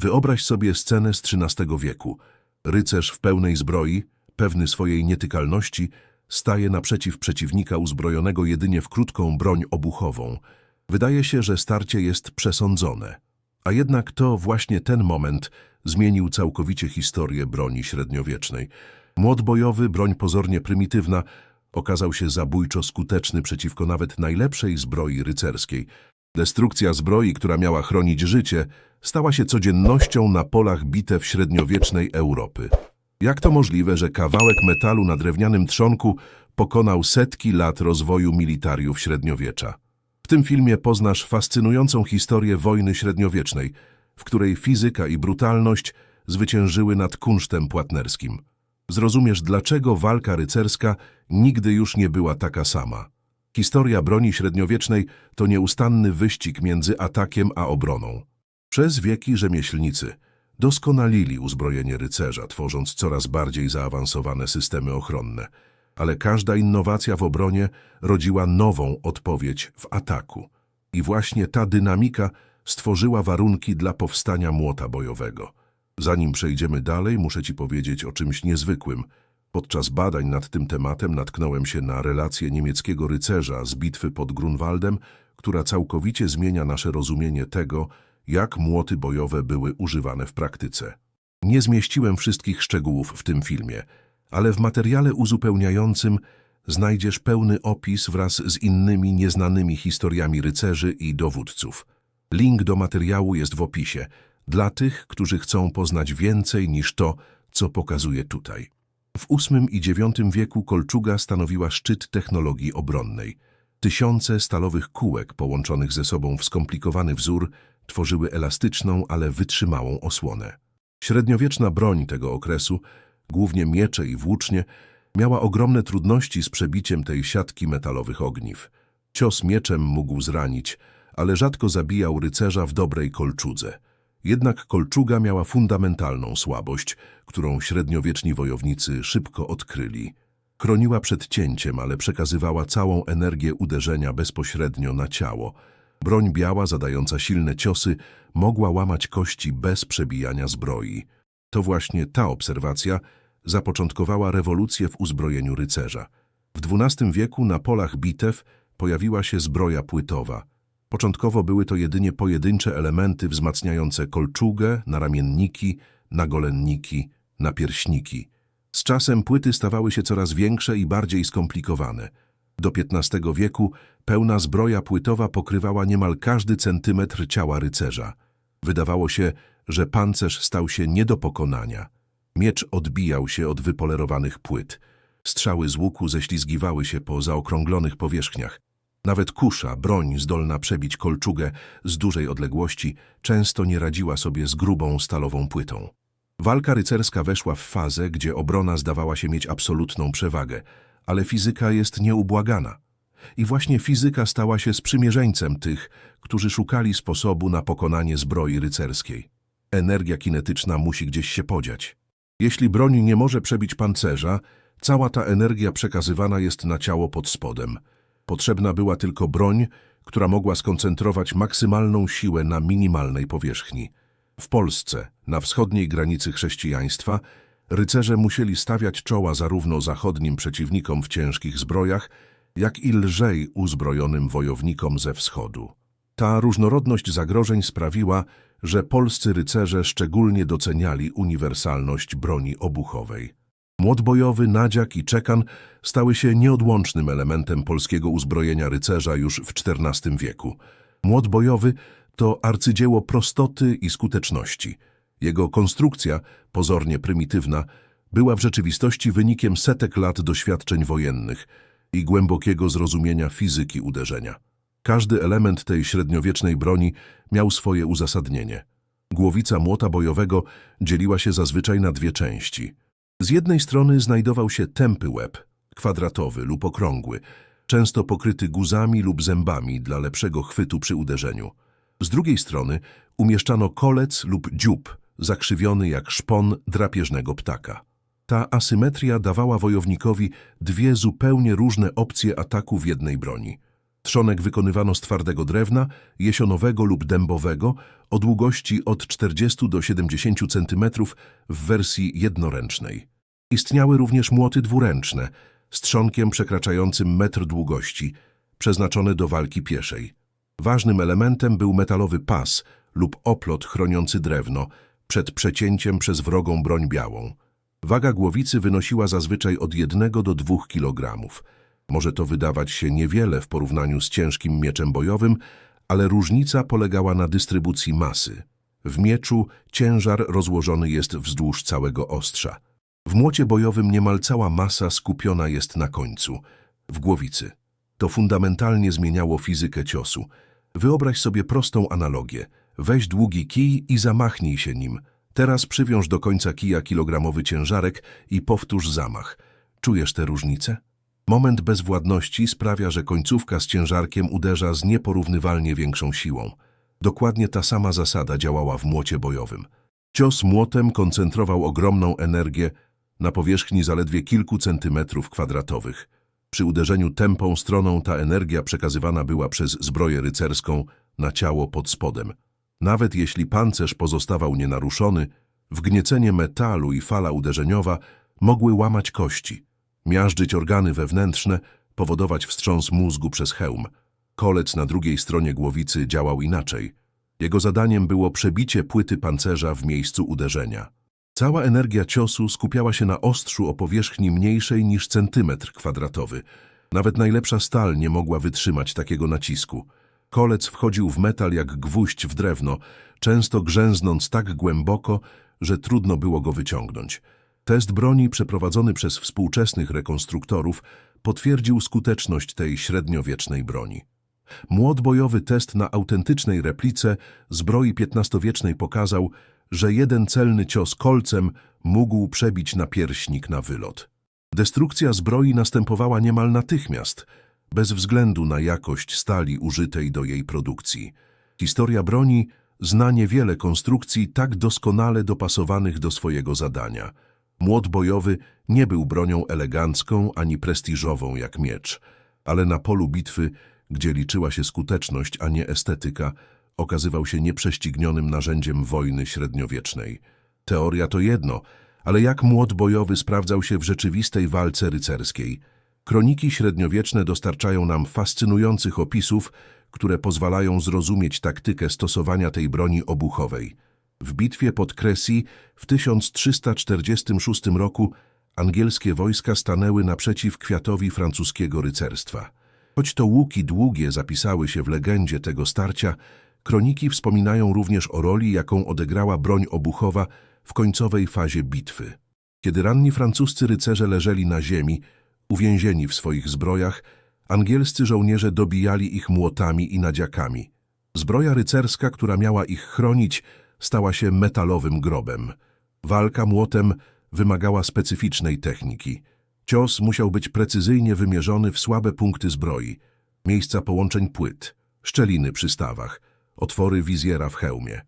Wyobraź sobie scenę z XIII wieku. Rycerz w pełnej zbroi, pewny swojej nietykalności, staje naprzeciw przeciwnika uzbrojonego jedynie w krótką broń obuchową. Wydaje się, że starcie jest przesądzone. A jednak to właśnie ten moment zmienił całkowicie historię broni średniowiecznej. Młot bojowy, broń pozornie prymitywna, okazał się zabójczo skuteczny przeciwko nawet najlepszej zbroi rycerskiej. Destrukcja zbroi, która miała chronić życie, stała się codziennością na polach bitew średniowiecznej Europy. Jak to możliwe, że kawałek metalu na drewnianym trzonku pokonał setki lat rozwoju militariów średniowiecza? W tym filmie poznasz fascynującą historię wojny średniowiecznej, w której fizyka i brutalność zwyciężyły nad kunsztem płatnerskim. Zrozumiesz, dlaczego walka rycerska nigdy już nie była taka sama. Historia broni średniowiecznej to nieustanny wyścig między atakiem a obroną. Przez wieki rzemieślnicy doskonalili uzbrojenie rycerza, tworząc coraz bardziej zaawansowane systemy ochronne. Ale każda innowacja w obronie rodziła nową odpowiedź w ataku. I właśnie ta dynamika stworzyła warunki dla powstania młota bojowego. Zanim przejdziemy dalej, muszę Ci powiedzieć o czymś niezwykłym. Podczas badań nad tym tematem natknąłem się na relację niemieckiego rycerza z bitwy pod Grunwaldem, która całkowicie zmienia nasze rozumienie tego, jak młoty bojowe były używane w praktyce. Nie zmieściłem wszystkich szczegółów w tym filmie, ale w materiale uzupełniającym znajdziesz pełny opis wraz z innymi nieznanymi historiami rycerzy i dowódców. Link do materiału jest w opisie, dla tych, którzy chcą poznać więcej niż to, co pokazuję tutaj. W VIII i IX wieku kolczuga stanowiła szczyt technologii obronnej. Tysiące stalowych kółek połączonych ze sobą w skomplikowany wzór tworzyły elastyczną, ale wytrzymałą osłonę. Średniowieczna broń tego okresu, głównie miecze i włócznie, miała ogromne trudności z przebiciem tej siatki metalowych ogniw. Cios mieczem mógł zranić, ale rzadko zabijał rycerza w dobrej kolczudze. Jednak kolczuga miała fundamentalną słabość, którą średniowieczni wojownicy szybko odkryli. Chroniła przed cięciem, ale przekazywała całą energię uderzenia bezpośrednio na ciało. Broń biała, zadająca silne ciosy, mogła łamać kości bez przebijania zbroi. To właśnie ta obserwacja zapoczątkowała rewolucję w uzbrojeniu rycerza. W XII wieku na polach bitew pojawiła się zbroja płytowa. Początkowo były to jedynie pojedyncze elementy wzmacniające kolczugę, naramienniki, nagolenniki, napierśniki. Z czasem płyty stawały się coraz większe i bardziej skomplikowane. Do XV wieku pełna zbroja płytowa pokrywała niemal każdy centymetr ciała rycerza. Wydawało się, że pancerz stał się nie do pokonania. Miecz odbijał się od wypolerowanych płyt. Strzały z łuku ześlizgiwały się po zaokrąglonych powierzchniach. Nawet kusza, broń zdolna przebić kolczugę z dużej odległości, często nie radziła sobie z grubą stalową płytą. Walka rycerska weszła w fazę, gdzie obrona zdawała się mieć absolutną przewagę, ale fizyka jest nieubłagana. I właśnie fizyka stała się sprzymierzeńcem tych, którzy szukali sposobu na pokonanie zbroi rycerskiej. Energia kinetyczna musi gdzieś się podziać. Jeśli broń nie może przebić pancerza, cała ta energia przekazywana jest na ciało pod spodem. Potrzebna była tylko broń, która mogła skoncentrować maksymalną siłę na minimalnej powierzchni. W Polsce, na wschodniej granicy chrześcijaństwa, rycerze musieli stawiać czoła zarówno zachodnim przeciwnikom w ciężkich zbrojach, jak i lżej uzbrojonym wojownikom ze wschodu. Ta różnorodność zagrożeń sprawiła, że polscy rycerze szczególnie doceniali uniwersalność broni obuchowej. Młot bojowy, nadziak i czekan stały się nieodłącznym elementem polskiego uzbrojenia rycerza już w XIV wieku. Młot bojowy to arcydzieło prostoty i skuteczności. Jego konstrukcja, pozornie prymitywna, była w rzeczywistości wynikiem setek lat doświadczeń wojennych i głębokiego zrozumienia fizyki uderzenia. Każdy element tej średniowiecznej broni miał swoje uzasadnienie. Głowica młota bojowego dzieliła się zazwyczaj na dwie części. Z jednej strony znajdował się tępy łeb, kwadratowy lub okrągły, często pokryty guzami lub zębami dla lepszego chwytu przy uderzeniu. Z drugiej strony umieszczano kolec lub dziób, zakrzywiony jak szpon drapieżnego ptaka. Ta asymetria dawała wojownikowi dwie zupełnie różne opcje ataku w jednej broni. Trzonek wykonywano z twardego drewna, jesionowego lub dębowego, o długości od 40 do 70 cm w wersji jednoręcznej. Istniały również młoty dwuręczne, z trzonkiem przekraczającym metr długości, przeznaczone do walki pieszej. Ważnym elementem był metalowy pas lub oplot chroniący drewno przed przecięciem przez wrogą broń białą. Waga głowicy wynosiła zazwyczaj od 1 do 2 kg. Może to wydawać się niewiele w porównaniu z ciężkim mieczem bojowym, ale różnica polegała na dystrybucji masy. W mieczu ciężar rozłożony jest wzdłuż całego ostrza. W młocie bojowym niemal cała masa skupiona jest na końcu, w głowicy. To fundamentalnie zmieniało fizykę ciosu. Wyobraź sobie prostą analogię. Weź długi kij i zamachnij się nim. Teraz przywiąż do końca kija kilogramowy ciężarek i powtórz zamach. Czujesz tę różnicę? Moment bezwładności sprawia, że końcówka z ciężarkiem uderza z nieporównywalnie większą siłą. Dokładnie ta sama zasada działała w młocie bojowym. Cios młotem koncentrował ogromną energię na powierzchni zaledwie kilku centymetrów kwadratowych. Przy uderzeniu tępą stroną ta energia przekazywana była przez zbroję rycerską na ciało pod spodem. Nawet jeśli pancerz pozostawał nienaruszony, wgniecenie metalu i fala uderzeniowa mogły łamać kości, miażdżyć organy wewnętrzne, powodować wstrząs mózgu przez hełm. Kolec na drugiej stronie głowicy działał inaczej. Jego zadaniem było przebicie płyty pancerza w miejscu uderzenia. Cała energia ciosu skupiała się na ostrzu o powierzchni mniejszej niż centymetr kwadratowy. Nawet najlepsza stal nie mogła wytrzymać takiego nacisku. Kolec wchodził w metal jak gwóźdź w drewno, często grzęznąc tak głęboko, że trudno było go wyciągnąć. Test broni przeprowadzony przez współczesnych rekonstruktorów potwierdził skuteczność tej średniowiecznej broni. Młot bojowy test na autentycznej replice zbroi XV-wiecznej pokazał, że jeden celny cios kolcem mógł przebić napierśnik na wylot. Destrukcja zbroi następowała niemal natychmiast, bez względu na jakość stali użytej do jej produkcji. Historia broni zna niewiele konstrukcji tak doskonale dopasowanych do swojego zadania. Młot bojowy nie był bronią elegancką ani prestiżową jak miecz, ale na polu bitwy, gdzie liczyła się skuteczność, a nie estetyka, okazywał się nieprześcignionym narzędziem wojny średniowiecznej. Teoria to jedno, ale jak młot bojowy sprawdzał się w rzeczywistej walce rycerskiej? Kroniki średniowieczne dostarczają nam fascynujących opisów, które pozwalają zrozumieć taktykę stosowania tej broni obuchowej. W bitwie pod Cressy w 1346 roku angielskie wojska stanęły naprzeciw kwiatowi francuskiego rycerstwa. Choć to łuki długie zapisały się w legendzie tego starcia, kroniki wspominają również o roli, jaką odegrała broń obuchowa w końcowej fazie bitwy. Kiedy ranni francuscy rycerze leżeli na ziemi, uwięzieni w swoich zbrojach, angielscy żołnierze dobijali ich młotami i nadziakami. Zbroja rycerska, która miała ich chronić, stała się metalowym grobem. Walka młotem wymagała specyficznej techniki. Cios musiał być precyzyjnie wymierzony w słabe punkty zbroi, miejsca połączeń płyt, szczeliny przy stawach, otwory wizjera w hełmie.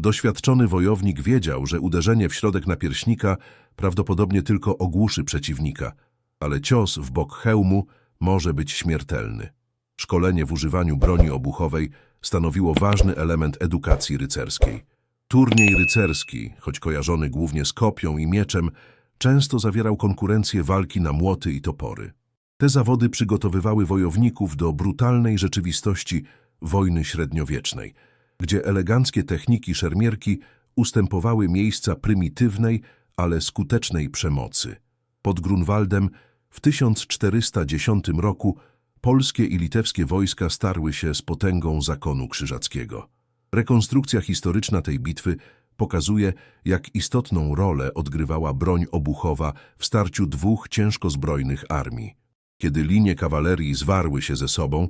Doświadczony wojownik wiedział, że uderzenie w środek napierśnika prawdopodobnie tylko ogłuszy przeciwnika, ale cios w bok hełmu może być śmiertelny. Szkolenie w używaniu broni obuchowej stanowiło ważny element edukacji rycerskiej. Turniej rycerski, choć kojarzony głównie z kopią i mieczem, często zawierał konkurencję walki na młoty i topory. Te zawody przygotowywały wojowników do brutalnej rzeczywistości wojny średniowiecznej, gdzie eleganckie techniki szermierki ustępowały miejsca prymitywnej, ale skutecznej przemocy. Pod Grunwaldem w 1410 roku polskie i litewskie wojska starły się z potęgą zakonu krzyżackiego. Rekonstrukcja historyczna tej bitwy pokazuje, jak istotną rolę odgrywała broń obuchowa w starciu dwóch ciężko zbrojnych armii. Kiedy linie kawalerii zwarły się ze sobą,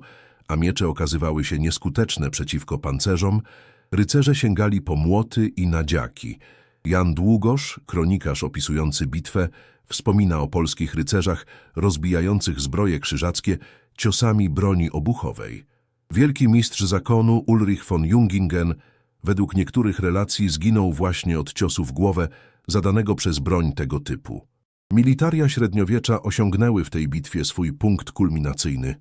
a miecze okazywały się nieskuteczne przeciwko pancerzom, rycerze sięgali po młoty i nadziaki. Jan Długosz, kronikarz opisujący bitwę, wspomina o polskich rycerzach rozbijających zbroje krzyżackie ciosami broni obuchowej. Wielki mistrz zakonu Ulrich von Jungingen według niektórych relacji zginął właśnie od ciosu w głowę zadanego przez broń tego typu. Militaria średniowiecza osiągnęły w tej bitwie swój punkt kulminacyjny.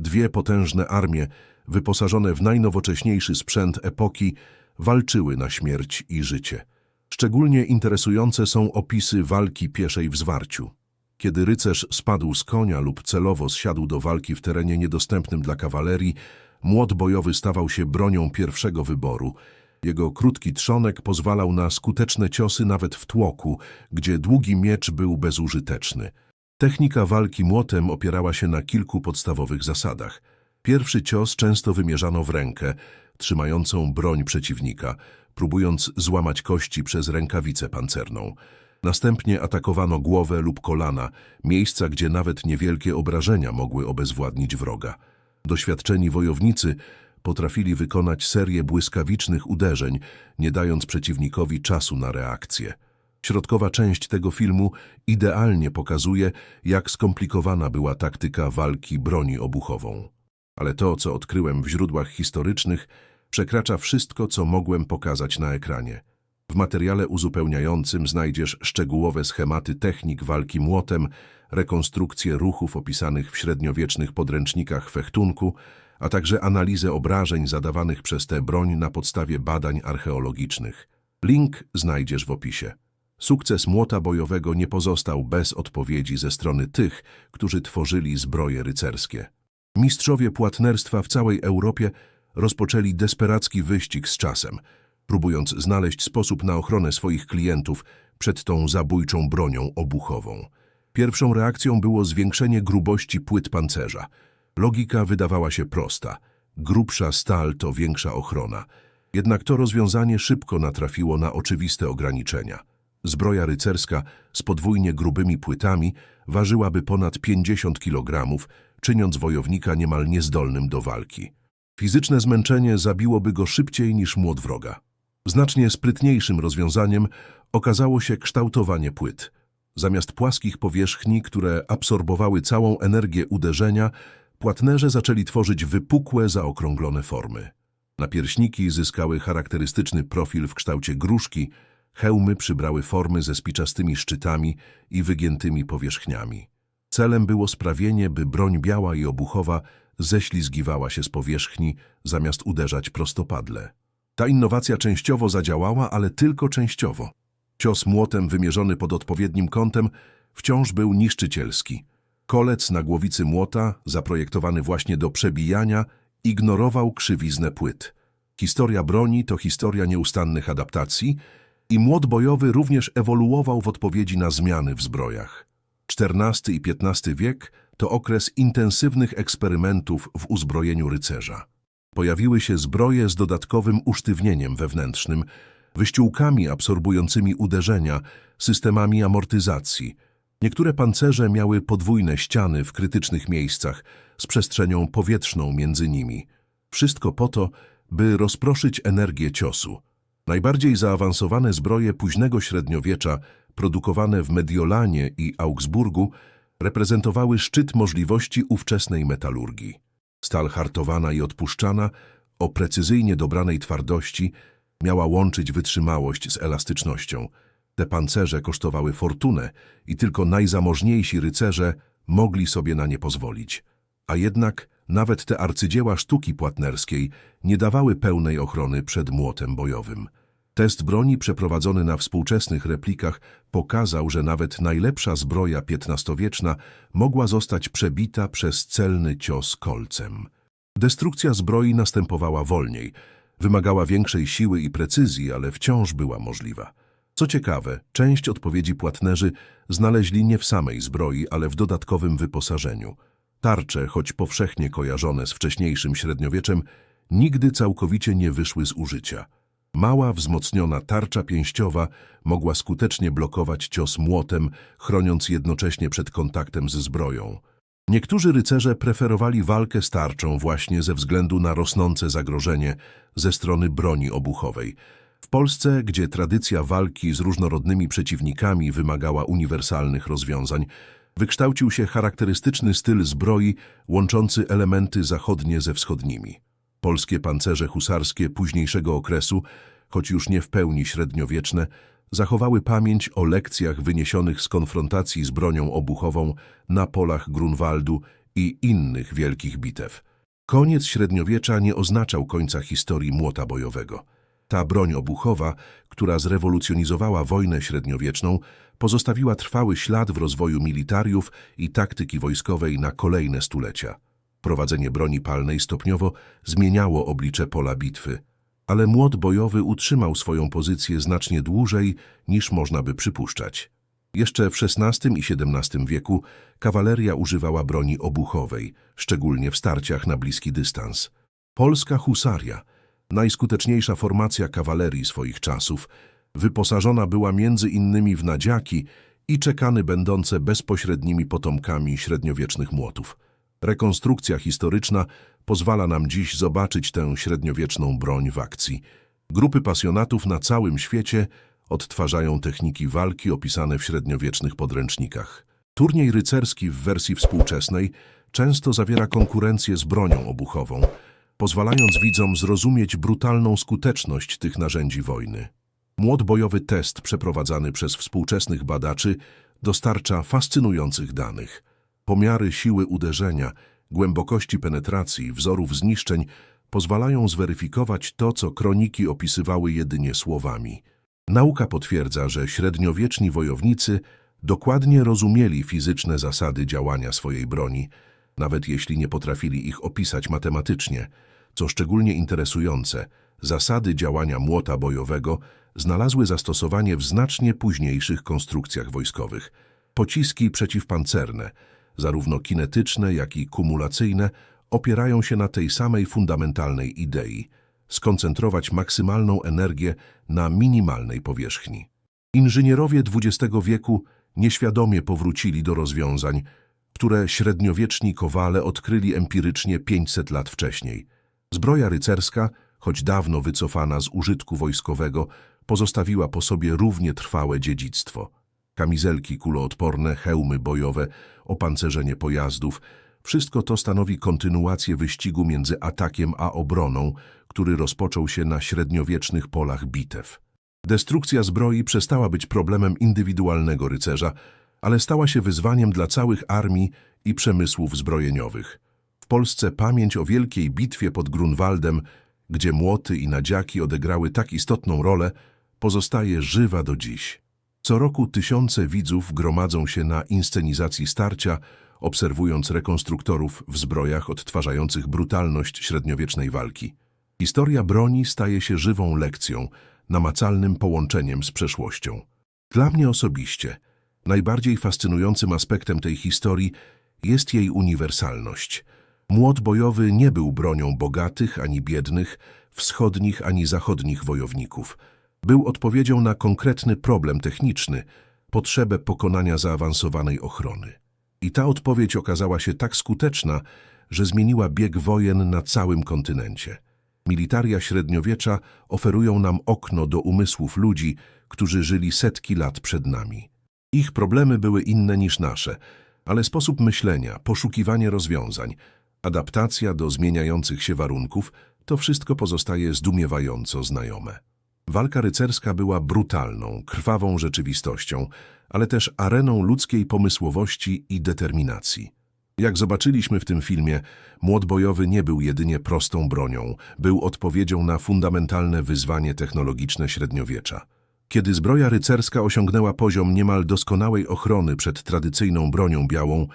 Dwie potężne armie, wyposażone w najnowocześniejszy sprzęt epoki, walczyły na śmierć i życie. Szczególnie interesujące są opisy walki pieszej w zwarciu. Kiedy rycerz spadł z konia lub celowo zsiadł do walki w terenie niedostępnym dla kawalerii, młot bojowy stawał się bronią pierwszego wyboru. Jego krótki trzonek pozwalał na skuteczne ciosy nawet w tłoku, gdzie długi miecz był bezużyteczny. Technika walki młotem opierała się na kilku podstawowych zasadach. Pierwszy cios często wymierzano w rękę, trzymającą broń przeciwnika, próbując złamać kości przez rękawicę pancerną. Następnie atakowano głowę lub kolana, miejsca, gdzie nawet niewielkie obrażenia mogły obezwładnić wroga. Doświadczeni wojownicy potrafili wykonać serię błyskawicznych uderzeń, nie dając przeciwnikowi czasu na reakcję. Środkowa część tego filmu idealnie pokazuje, jak skomplikowana była taktyka walki broni obuchową. Ale to, co odkryłem w źródłach historycznych, przekracza wszystko, co mogłem pokazać na ekranie. W materiale uzupełniającym znajdziesz szczegółowe schematy technik walki młotem, rekonstrukcje ruchów opisanych w średniowiecznych podręcznikach fechtunku, a także analizę obrażeń zadawanych przez tę broń na podstawie badań archeologicznych. Link znajdziesz w opisie. Sukces młota bojowego nie pozostał bez odpowiedzi ze strony tych, którzy tworzyli zbroje rycerskie. Mistrzowie płatnerstwa w całej Europie rozpoczęli desperacki wyścig z czasem, próbując znaleźć sposób na ochronę swoich klientów przed tą zabójczą bronią obuchową. Pierwszą reakcją było zwiększenie grubości płyt pancerza. Logika wydawała się prosta. Grubsza stal to większa ochrona. Jednak to rozwiązanie szybko natrafiło na oczywiste ograniczenia. Zbroja rycerska z podwójnie grubymi płytami ważyłaby ponad 50 kg, czyniąc wojownika niemal niezdolnym do walki. Fizyczne zmęczenie zabiłoby go szybciej niż młot wroga. Znacznie sprytniejszym rozwiązaniem okazało się kształtowanie płyt. Zamiast płaskich powierzchni, które absorbowały całą energię uderzenia, płatnerze zaczęli tworzyć wypukłe, zaokrąglone formy. Napierśniki zyskały charakterystyczny profil w kształcie gruszki, hełmy przybrały formy ze spiczastymi szczytami i wygiętymi powierzchniami. Celem było sprawienie, by broń biała i obuchowa ześlizgiwała się z powierzchni, zamiast uderzać prostopadle. Ta innowacja częściowo zadziałała, ale tylko częściowo. Cios młotem wymierzony pod odpowiednim kątem wciąż był niszczycielski. Kolec na głowicy młota, zaprojektowany właśnie do przebijania, ignorował krzywiznę płyt. Historia broni to historia nieustannych adaptacji i młot bojowy również ewoluował w odpowiedzi na zmiany w zbrojach. XIV i XV wiek to okres intensywnych eksperymentów w uzbrojeniu rycerza. Pojawiły się zbroje z dodatkowym usztywnieniem wewnętrznym, wyściółkami absorbującymi uderzenia, systemami amortyzacji. Niektóre pancerze miały podwójne ściany w krytycznych miejscach z przestrzenią powietrzną między nimi. Wszystko po to, by rozproszyć energię ciosu. Najbardziej zaawansowane zbroje późnego średniowiecza, produkowane w Mediolanie i Augsburgu, reprezentowały szczyt możliwości ówczesnej metalurgii. Stal hartowana i odpuszczana, o precyzyjnie dobranej twardości, miała łączyć wytrzymałość z elastycznością. Te pancerze kosztowały fortunę i tylko najzamożniejsi rycerze mogli sobie na nie pozwolić. A jednak nawet te arcydzieła sztuki płatnerskiej nie dawały pełnej ochrony przed młotem bojowym. Test broni przeprowadzony na współczesnych replikach pokazał, że nawet najlepsza zbroja XV-wieczna mogła zostać przebita przez celny cios kolcem. Destrukcja zbroi następowała wolniej, wymagała większej siły i precyzji, ale wciąż była możliwa. Co ciekawe, część odpowiedzi płatnerzy znaleźli nie w samej zbroi, ale w dodatkowym wyposażeniu. Tarcze, choć powszechnie kojarzone z wcześniejszym średniowieczem, nigdy całkowicie nie wyszły z użycia. Mała, wzmocniona tarcza pięściowa mogła skutecznie blokować cios młotem, chroniąc jednocześnie przed kontaktem ze zbroją. Niektórzy rycerze preferowali walkę z tarczą właśnie ze względu na rosnące zagrożenie ze strony broni obuchowej. W Polsce, gdzie tradycja walki z różnorodnymi przeciwnikami wymagała uniwersalnych rozwiązań, wykształcił się charakterystyczny styl zbroi łączący elementy zachodnie ze wschodnimi. Polskie pancerze husarskie późniejszego okresu, choć już nie w pełni średniowieczne, zachowały pamięć o lekcjach wyniesionych z konfrontacji z bronią obuchową na polach Grunwaldu i innych wielkich bitew. Koniec średniowiecza nie oznaczał końca historii młota bojowego. Ta broń obuchowa, która zrewolucjonizowała wojnę średniowieczną, pozostawiła trwały ślad w rozwoju militariów i taktyki wojskowej na kolejne stulecia. Prowadzenie broni palnej stopniowo zmieniało oblicze pola bitwy, ale młot bojowy utrzymał swoją pozycję znacznie dłużej niż można by przypuszczać. Jeszcze w XVI i XVII wieku kawaleria używała broni obuchowej, szczególnie w starciach na bliski dystans. Polska husaria, najskuteczniejsza formacja kawalerii swoich czasów, wyposażona była między innymi w nadziaki i czekany będące bezpośrednimi potomkami średniowiecznych młotów. Rekonstrukcja historyczna pozwala nam dziś zobaczyć tę średniowieczną broń w akcji. Grupy pasjonatów na całym świecie odtwarzają techniki walki opisane w średniowiecznych podręcznikach. Turniej rycerski w wersji współczesnej często zawiera konkurencję z bronią obuchową, pozwalając widzom zrozumieć brutalną skuteczność tych narzędzi wojny. Młot bojowy test przeprowadzany przez współczesnych badaczy dostarcza fascynujących danych. Pomiary siły uderzenia, głębokości penetracji, wzorów zniszczeń pozwalają zweryfikować to, co kroniki opisywały jedynie słowami. Nauka potwierdza, że średniowieczni wojownicy dokładnie rozumieli fizyczne zasady działania swojej broni, nawet jeśli nie potrafili ich opisać matematycznie. Co szczególnie interesujące, zasady działania młota bojowego znalazły zastosowanie w znacznie późniejszych konstrukcjach wojskowych. Pociski przeciwpancerne, zarówno kinetyczne, jak i kumulacyjne, opierają się na tej samej fundamentalnej idei skoncentrować maksymalną energię na minimalnej powierzchni. Inżynierowie XX wieku nieświadomie powrócili do rozwiązań, które średniowieczni kowale odkryli empirycznie 500 lat wcześniej. Zbroja rycerska, choć dawno wycofana z użytku wojskowego, pozostawiła po sobie równie trwałe dziedzictwo. Kamizelki kuloodporne, hełmy bojowe, opancerzenie pojazdów – wszystko to stanowi kontynuację wyścigu między atakiem a obroną, który rozpoczął się na średniowiecznych polach bitew. Destrukcja zbroi przestała być problemem indywidualnego rycerza, ale stała się wyzwaniem dla całych armii i przemysłów zbrojeniowych. W Polsce pamięć o wielkiej bitwie pod Grunwaldem, gdzie młoty i nadziaki odegrały tak istotną rolę, pozostaje żywa do dziś. Co roku tysiące widzów gromadzą się na inscenizacji starcia, obserwując rekonstruktorów w zbrojach odtwarzających brutalność średniowiecznej walki. Historia broni staje się żywą lekcją, namacalnym połączeniem z przeszłością. Dla mnie osobiście najbardziej fascynującym aspektem tej historii jest jej uniwersalność. Młot bojowy nie był bronią bogatych ani biednych, wschodnich ani zachodnich wojowników. Był odpowiedzią na konkretny problem techniczny, potrzebę pokonania zaawansowanej ochrony. I ta odpowiedź okazała się tak skuteczna, że zmieniła bieg wojen na całym kontynencie. Militaria średniowiecza oferują nam okno do umysłów ludzi, którzy żyli setki lat przed nami. Ich problemy były inne niż nasze, ale sposób myślenia, poszukiwanie rozwiązań, adaptacja do zmieniających się warunków, to wszystko pozostaje zdumiewająco znajome. Walka rycerska była brutalną, krwawą rzeczywistością, ale też areną ludzkiej pomysłowości i determinacji. Jak zobaczyliśmy w tym filmie, młot bojowy nie był jedynie prostą bronią, był odpowiedzią na fundamentalne wyzwanie technologiczne średniowiecza. Kiedy zbroja rycerska osiągnęła poziom niemal doskonałej ochrony przed tradycyjną bronią białą,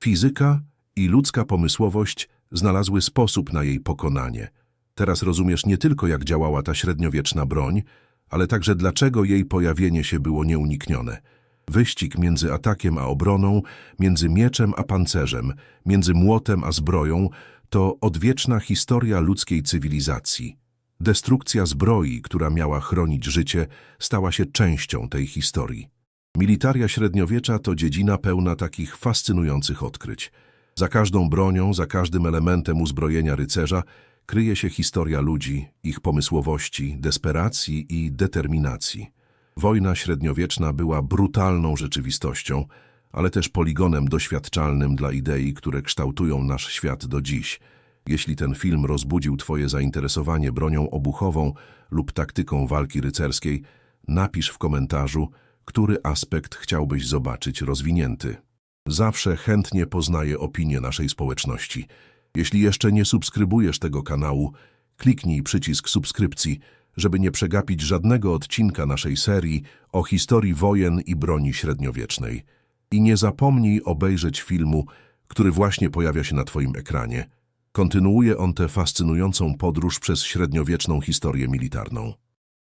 fizyka i ludzka pomysłowość znalazły sposób na jej pokonanie. Teraz rozumiesz nie tylko, jak działała ta średniowieczna broń, ale także dlaczego jej pojawienie się było nieuniknione – Wyścig między atakiem a obroną, między mieczem a pancerzem, między młotem a zbroją to odwieczna historia ludzkiej cywilizacji. Destrukcja zbroi, która miała chronić życie, stała się częścią tej historii. Militaria średniowiecza to dziedzina pełna takich fascynujących odkryć. Za każdą bronią, za każdym elementem uzbrojenia rycerza kryje się historia ludzi, ich pomysłowości, desperacji i determinacji. Wojna średniowieczna była brutalną rzeczywistością, ale też poligonem doświadczalnym dla idei, które kształtują nasz świat do dziś. Jeśli ten film rozbudził Twoje zainteresowanie bronią obuchową lub taktyką walki rycerskiej, napisz w komentarzu, który aspekt chciałbyś zobaczyć rozwinięty. Zawsze chętnie poznaję opinię naszej społeczności. Jeśli jeszcze nie subskrybujesz tego kanału, kliknij przycisk subskrypcji, żeby nie przegapić żadnego odcinka naszej serii o historii wojen i broni średniowiecznej. I nie zapomnij obejrzeć filmu, który właśnie pojawia się na Twoim ekranie. Kontynuuje on tę fascynującą podróż przez średniowieczną historię militarną.